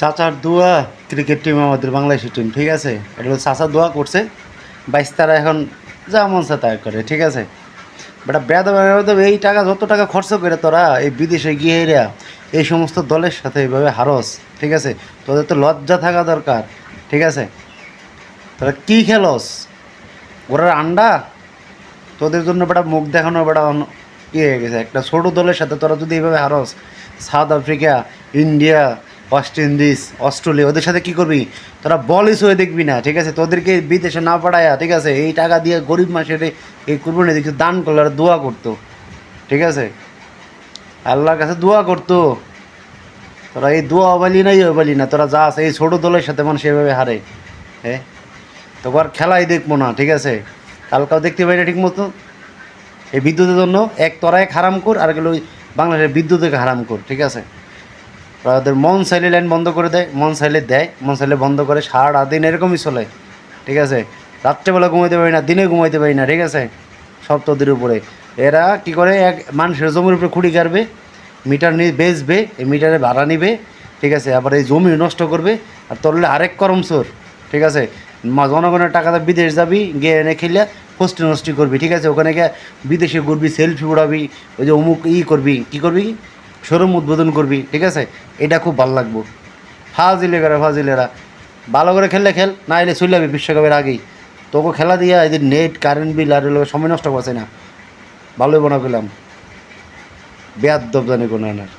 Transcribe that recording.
চাচার দোয়া cricket team আমাদের বাংলাদেশের টিম ঠিক আছে? এটা হলো চাচা দোয়া করছে। বাইশ তারা এখন যা মন চা করে, ঠিক আছে? বেটা বেদ এই টাকা যত টাকা খরচ করে তোরা এই বিদেশে গিয়ে এরা এই সমস্ত দলের সাথে এইভাবে হারস, ঠিক আছে? তোদের তো লজ্জা থাকা দরকার, ঠিক আছে? তোরা কী খেলস? ওরা আন্ডা? তোদের জন্য বেটা মুখ দেখানো বেটা ইয়ে হয়ে গেছে। একটা ছোটো দলের সাথে তোরা যদি এইভাবে হারস, South Africa, India West Indies Australia ওদের সাথে কি করবি? তোরা বলিস হয়ে দেখবি না, ঠিক আছে? তোদেরকে বিদেশে না পাঠায়া, ঠিক আছে? এই টাকা দিয়ে গরিব মাসের এই করব না দেখছি দান করল আর দোয়া করতো, ঠিক আছে? আল্লাহর কাছে দোয়া করতো। তোরা এই দোয়া বলি না ইয়ে বলি না। তোরা যাস, এই ছোট দলের সাথে মানুষ এভাবে হারে হ্যাঁ? তোকে আর খেলাই দেখব না, ঠিক আছে? কালকাও দেখতে পাই না ঠিক মতো। এই বিদ্যুতের জন্য এক তোরা এক হারাম কর আর গেলো বাংলাদেশের বিদ্যুৎকে হারাম কর ঠিক আছে? ওদের মন চাইলে লাইন বন্ধ করে দেয়, মন চাইলে দেয়, মন চাইলে বন্ধ করে সারা দিন এরকমই চলে, ঠিক আছে? রাত্রেবেলা ঘুমাইতে পারি না, দিনে ঘুমাইতে পারি না, ঠিক আছে? সব তোদের উপরে। এরা কি করে, এক মানুষের জমির উপরে খুঁড়ি কাটবে, মিটার নিয়ে বেচবে, এই মিটারে ভাড়া নিবে, ঠিক আছে? আবার এই জমি নষ্ট করবে, আর তোরলে আরেক করম চোর, ঠিক আছে? জনগণের টাকাতে বিদেশ যাবি, গিয়ে এনে খেলে হোস্টি নষ্টি করবি, ঠিক আছে? ওখানে গিয়ে বিদেশে ঘুরবি সেলফি উড়াবি, ওই যে অমুক ই করবি, কি করবি? শোরুম উদ্বোধন করবি, ঠিক আছে? এটা খুব ভালো লাগবো। ফাজিলে করে ফাজিলেরা ভালো করে খেললে খেল, না এলে চলে বিশ্বকাপের আগেই। তোকে খেলা দিয়া এদের নেট কারেন্ট বিল আর সময় নষ্ট করছে না। ভালোই বনা পেলাম বেয়াদ দব জানি কোনো এনার।